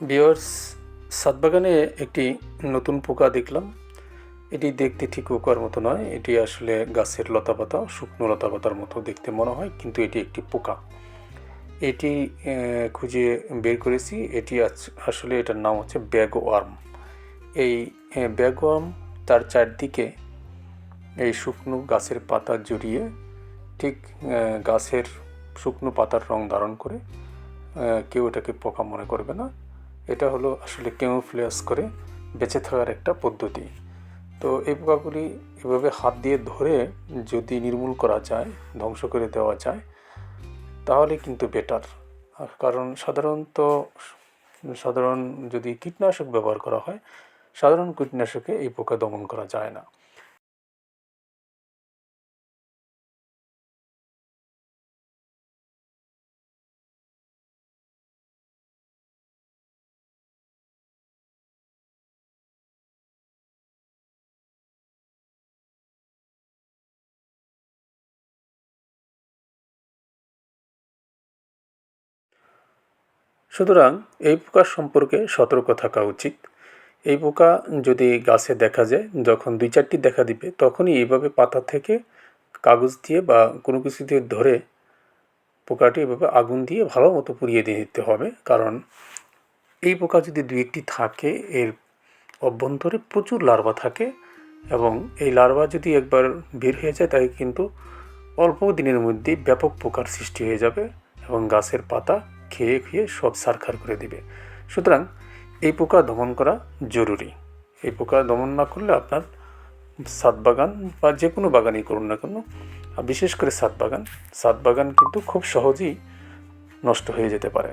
বিয়ার্স সাতবাগানে একটি নতুন পোকা দেখলাম। এটি দেখতে ঠিক পোকার মতো নয়, এটি আসলে গাছের লতাপাতা শুকনো লতাপাতার মতো দেখতে মনে হয়, কিন্তু এটি একটি পোকা। এটি খুঁজে বের করেছি, এটি আসলে এটার নাম হচ্ছে ব্যাগ ওয়ার্ম এই ব্যাগ ওয়ার্ম তার চারদিকে এই শুকনো গাছের পাতা জড়িয়ে, ঠিক গাছের শুকনো পাতার রং ধারণ করে কেউ এটাকে পোকা মনে করবে না। এটা হলো আসলে কেমোফ্লেয়াস করে বেঁচে থাকার একটা পদ্ধতি। তো এই পোকাগুলি এভাবে হাত দিয়ে ধরে যদি নির্মূল করা যায়, ধ্বংস করে দেওয়া যায়, তাহলে কিন্তু বেটার কারণ সাধারণত সাধারণ যদি কীটনাশক ব্যবহার করা হয়, সাধারণ কীটনাশকে এই পোকা দমন করা যায় না। সুতরাং এই পোকার সম্পর্কে সতর্ক থাকা উচিত। এই পোকা যদি গাছে দেখা যায়, যখন দুই চারটি দেখা দিবে, তখনই এইভাবে পাতা থেকে কাগজ দিয়ে বা কোনো কিছু দিয়ে ধরে পোকাটি এভাবে আগুন দিয়ে ভালো মতো পুড়িয়ে দিয়ে দিতে হবে। কারণ এই পোকা যদি দুই একটি থাকে, এর অভ্যন্তরে প্রচুর লার্ভা থাকে এবং এই লার্ভা যদি একবার বের হয়ে যায় তাই কিন্তু অল্প দিনের মধ্যেই ব্যাপক পোকার সৃষ্টি হয়ে যাবে এবং গাছের পাতা খেয়ে খেয়ে সব সারখার করে দিবে। সুতরাং এই পোকা দমন করা জরুরি। এই পোকা দমন না করলে আপনার সাত বাগান বা যে কোনো বাগানই করুন না কেন বিশেষ করে সাত বাগান। সাত বাগান কিন্তু খুব সহজেই নষ্ট হয়ে যেতে পারে।